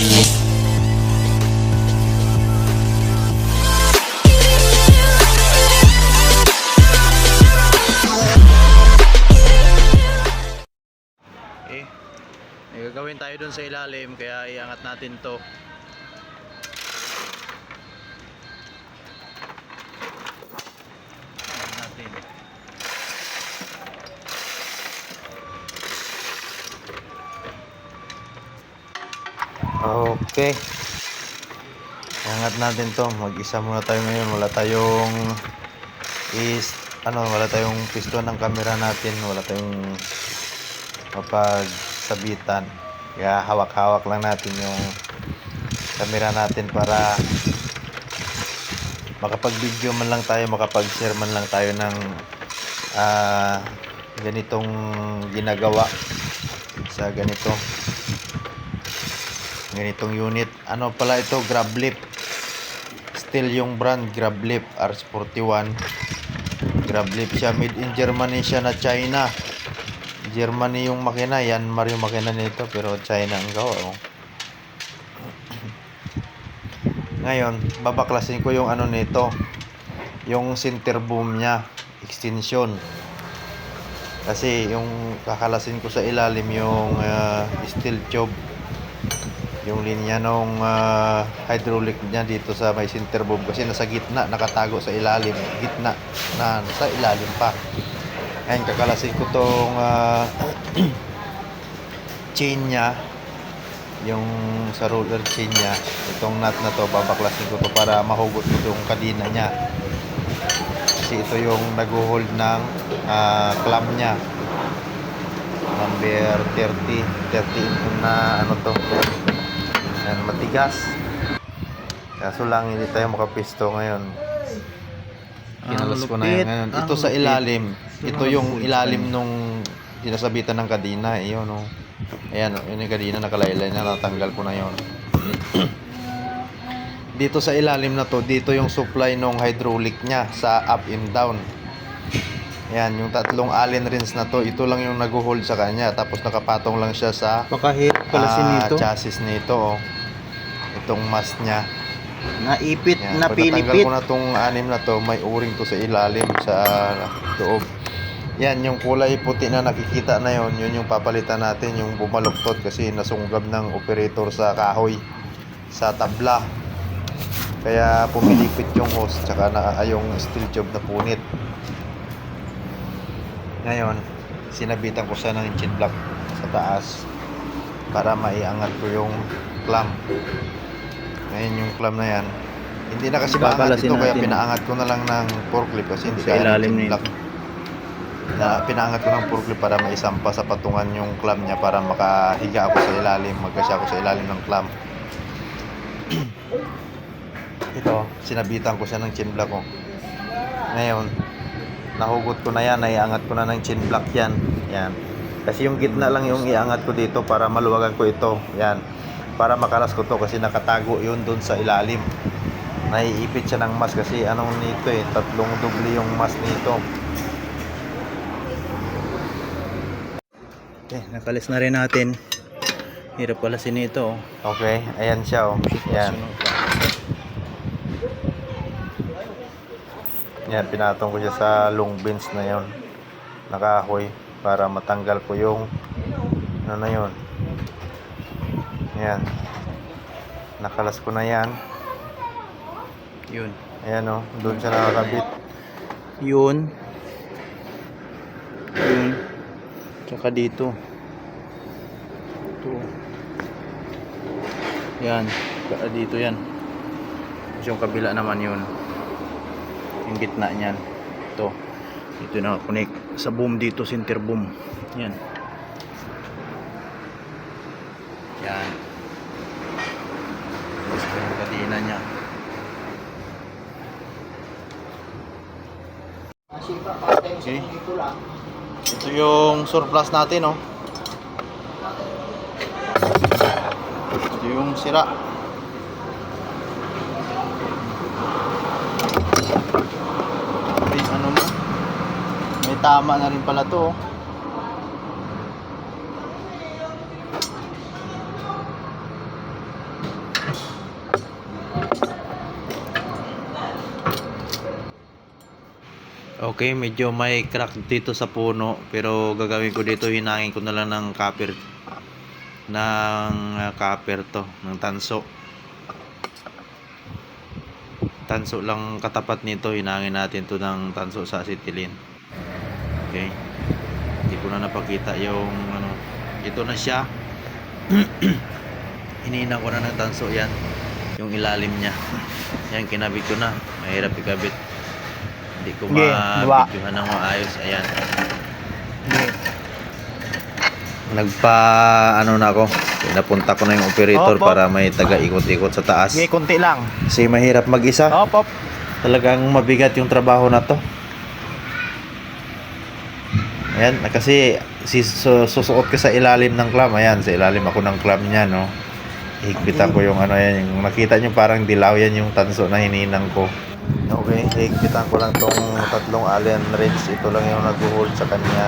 Eh, gagawin tayo dun sa ilalim kaya iangat natin to. Okay. Iangat natin to. Mag-isa muna tayo ngayon. Wala tayong is ano, wala tayong piston ng camera natin. Wala tayong mapagsabitan. Kaya hawak-hawak lang natin yung camera natin para makapag-video man lang tayo, makapag-share man lang tayo ng ah, ganitong ginagawa sa ganito ganitong unit. Ano pala ito? Grab lift. Still yung brand Grab lift RS41. Grab lift siya. Made in Germany siya na China. Germany yung makina, yan Mario makina nito pero China ang gawa. Oh. Ngayon, babaklasin ko yung ano nito. Yung center boom niya, extension. Kasi yung kakalasin ko sa ilalim yung ah, steel tube. Yung linya nung ah, hydraulic niya dito sa may center boom kasi nasa gitna, nakatago sa ilalim, gitna na sa ilalim pa. Ngayon, kakalasin ko tong ah, chain niya. Yung sa roller chain niya. Itong nut na to, babaklasin ko to para mahugot ko yung kadina niya. Kasi ito yung nag-hold ng ah, clamp niya. Number 30. 30 yung na ano to. Yan, matigas. Kaso lang, hindi tayo makapisto ngayon. Kinalas ko na yan ngayon. Ito sa ilalim. Ito yung ilalim nung sinasabitan ng kadina. Iyon, oh. Ayan, oh, yun yung kadina nakalaylay na natanggal ko na yon. dito sa ilalim na to, dito yung supply nung hydraulic niya sa up and down. Ayan, yung tatlong allen rings na to, ito lang yung nag-hold sa kanya. Tapos nakapatong lang siya sa Pakahit pala si ah, nito. chassis nito. Oh. Itong mast niya. Naipit, Yan, pag napilipit. ko na tong anim na to, may uring to sa ilalim, sa loob. Yan, yung kulay puti na nakikita na yon, yun yung papalitan natin, yung bumaluktot kasi nasunggab ng operator sa kahoy, sa tabla. Kaya pumilipit yung hose, tsaka na, ay, yung steel tube na punit. Ngayon, sinabitan ko siya ng engine block sa taas para maiangat ko yung clamp. Ngayon yung clamp na yan, hindi na kasi maangat ito kaya natin. pinaangat ko na lang ng forklift kasi hindi Sa ilalim nito. Na pinaangat ko ng forklift para maisampa sa patungan yung clamp niya para makahiga ako sa ilalim, magkasya ako sa ilalim ng clamp. ito, sinabitan ko siya ng chin block ko. Ngayon, nahugot ko na yan, naiangat ko na ng chin block yan. Yan. Kasi yung gitna lang yung iangat ko dito para maluwagan ko ito. Yan. Para makalas ko to kasi nakatago yun dun sa ilalim. Naiipit siya ng mas kasi anong nito eh, tatlong doble yung mas nito. Okay, nakalis na rin natin. Hirap pala si nito. oh. Okay, ayan siya oh. Yan. Yan, pinatong ko siya sa long bench na yon nakahoy para matanggal ko yung ano na yun yan nakalas ko na yan Yun. ayan o, doon siya nakakabit Yun. Yun. Tsaka dito. Ito. Yan. Tsaka dito yan. Tapos yung kabila naman yun. Yung gitna niyan. Ito. Ito na connect sa boom dito, center boom. Yan. Yan. Kadina niya. okay ito yung surplus natin oh ito yung sira may ano mo may tama na rin pala to oh. Okay, medyo may crack dito sa puno pero gagawin ko dito hinangin ko na lang ng copper ng uh, copper to, ng tanso. Tanso lang katapat nito, hinangin natin to ng tanso sa acetylen. Okay. Hindi ko na napakita yung ano, ito na siya. Hinina ko na ng tanso yan. Yung ilalim niya. Yan, kinabit ko na. Mahirap ikabit. Hindi ko baba. ma-videohan ng maayos. Ayan. Sige. Nagpa, ano na ako. Napunta ko na yung operator Opo. para may taga-ikot-ikot sa taas. Sige, konti lang. Kasi mahirap mag-isa. Hop. Talagang mabigat yung trabaho na to. Ayan, kasi si, su, susuot ko sa ilalim ng clam. Ayan, sa ilalim ako ng clam niya, no. Higpitan ko yung ano yan, yung makita nyo parang dilaw yan yung tanso na hininang ko. Okay, higpitan ko lang tong tatlong allen wrench. Ito lang yung nag-hold sa kanya.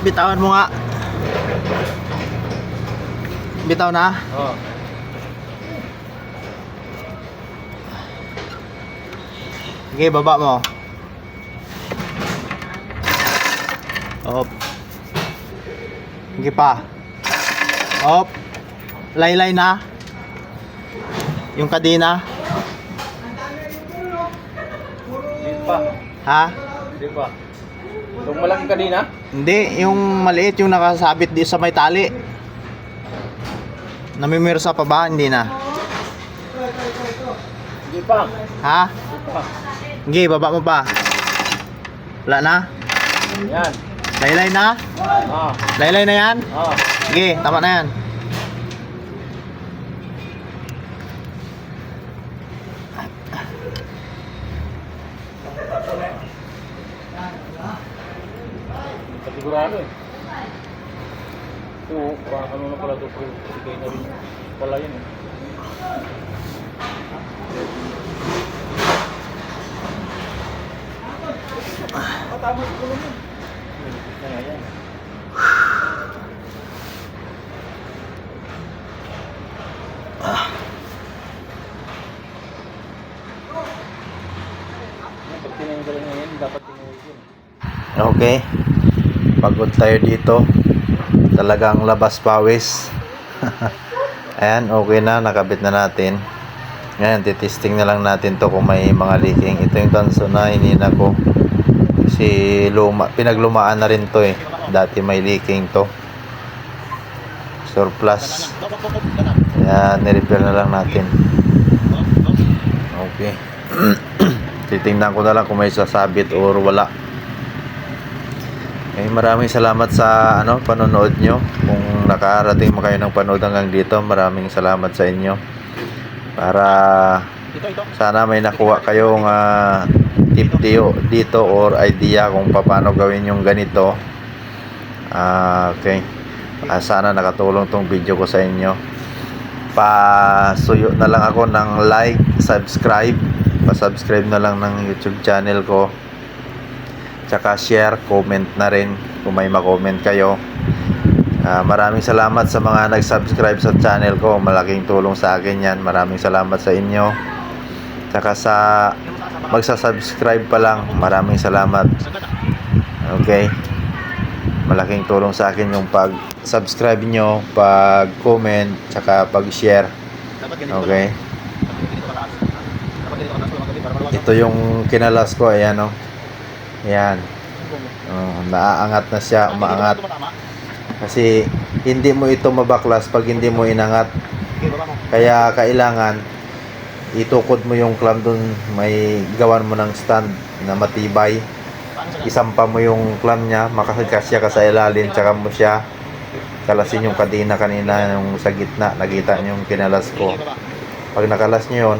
Bitawan mo nga. Bitaw na. Oh. Sige, baba mo. Hop. Sige pa. Hop. Laylay na. Yung kadena. Di pa. Ha? Di pa. Itong malaking kanina? Hindi, yung maliit yung nakasabit di sa may tali. Namimirsa pa ba? Hindi na. Di pa. Ha? Di pa. Sige, baba mo pa. Wala na? Yan. Laylay na? Ah. Laylay na yan? Ah. Sige, tama na yan. Kasigurado eh. Ito, parang ano na pala ito. Sigay na rin pala yun eh. Ah, tama sa kulong yun. Yan, yan, yan. Pag tinanggal na yan, dapat tinuwid yun. Okay. Pagod tayo dito. Talagang labas pawis. Ayan, okay na. Nakabit na natin. Ngayon, titesting na lang natin to kung may mga leaking. Ito yung tanso na hinina ko. Kasi luma, pinaglumaan na rin to eh. Dati may leaking to. Surplus. Kaya nirepair na lang natin. Okay. Titingnan ko na lang kung may sasabit or wala. Eh, maraming salamat sa ano panonood nyo. Kung nakarating mo kayo ng panood hanggang dito, maraming salamat sa inyo. Para sana may nakuha kayong ah, tip dito, dito or idea kung paano gawin yung ganito. Ah, okay. Ah, sana nakatulong tong video ko sa inyo. Pasuyo na lang ako ng like, subscribe. Pa-subscribe na lang ng YouTube channel ko. Tsaka share, comment na rin kung may ma-comment kayo. Ah, maraming salamat sa mga nag-subscribe sa channel ko. Malaking tulong sa akin yan. Maraming salamat sa inyo. Tsaka sa magsa-subscribe pa lang, maraming salamat. Okay? Malaking tulong sa akin yung pag-subscribe nyo, pag-comment, tsaka pag-share. Okay? Ito yung kinalas ko, ayan o. Ayan. Oh, naaangat na siya, umaangat. Kasi hindi mo ito mabaklas pag hindi mo inangat. Kaya kailangan itukod mo yung clamp dun, may gawan mo ng stand na matibay. Isampa mo yung clamp niya, makakasya ka sa ilalim, tsaka mo siya kalasin yung kadena kanina yung sa gitna, nakita niyo yung kinalas ko. Pag nakalas niyo yun,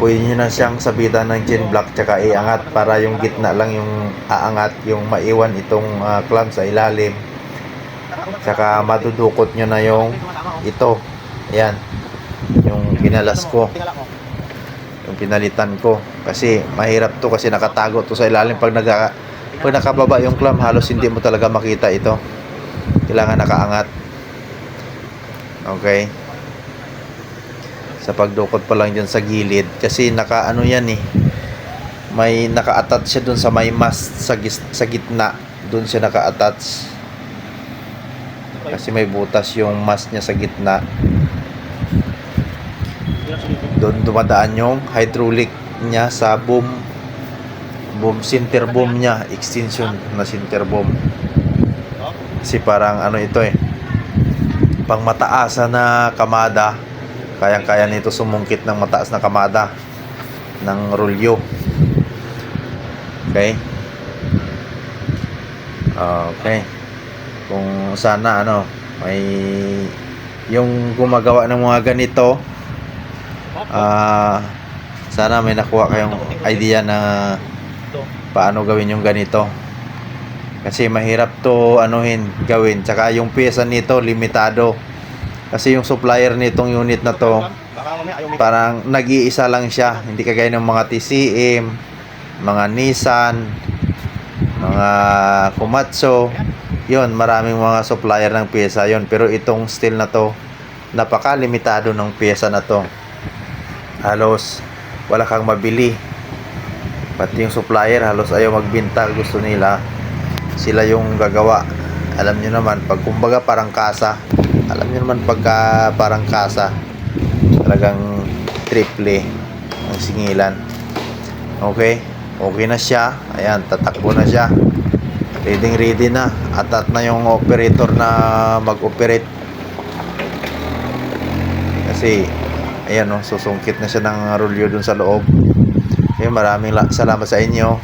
pwede nyo na siyang sabitan ng chain block tsaka iangat para yung gitna lang yung aangat, yung maiwan itong ah, clamp sa ilalim. Tsaka madudukot nyo na yung ito. Ayan. Yung kinalas ko. Yung pinalitan ko. Kasi mahirap to kasi nakatago to sa ilalim. Pag, naga, pag nakababa yung clamp, halos hindi mo talaga makita ito. Kailangan nakaangat. Okay. Sa pagdukot pa lang dyan sa gilid. Kasi naka ano yan eh. May naka-attach siya dun sa may mast sa, gis- sa gitna. Dun siya naka-attach. Kasi may butas yung mast niya sa gitna. Doon dumadaan yung hydraulic niya sa boom. Boom center boom niya. Extension na center boom. Kasi parang ano ito eh. Pang mataas na kamada kayang kaya nito sumungkit ng mataas na kamada ng rolyo okay? Okay. Kung sana ano may yung gumagawa ng mga ganito ah sana may nakuha kayong idea na paano gawin yung ganito. Kasi mahirap to anuhin gawin. Tsaka yung pyesa nito limitado kasi yung supplier nitong unit na to parang nag-iisa lang siya. Hindi kagaya ng mga TCM mga Nissan mga Komatsu. Yon maraming mga supplier ng pyesa yon pero itong steel na to napaka limitado ng pyesa na to. Halos wala kang mabili. Pati yung supplier halos ayaw magbinta. Gusto nila sila yung gagawa. Alam nyo naman pag kumbaga parang kasa alam nyo naman pagka parang kasa talagang triple ang singilan. Okay? Okay na siya. Ayan tatakbo na siya. Ready ready na. Atat na yung operator na mag-operate. Kasi ayan no susungkit na siya ng rolyo dun sa loob. Okay, maraming la- salamat sa inyo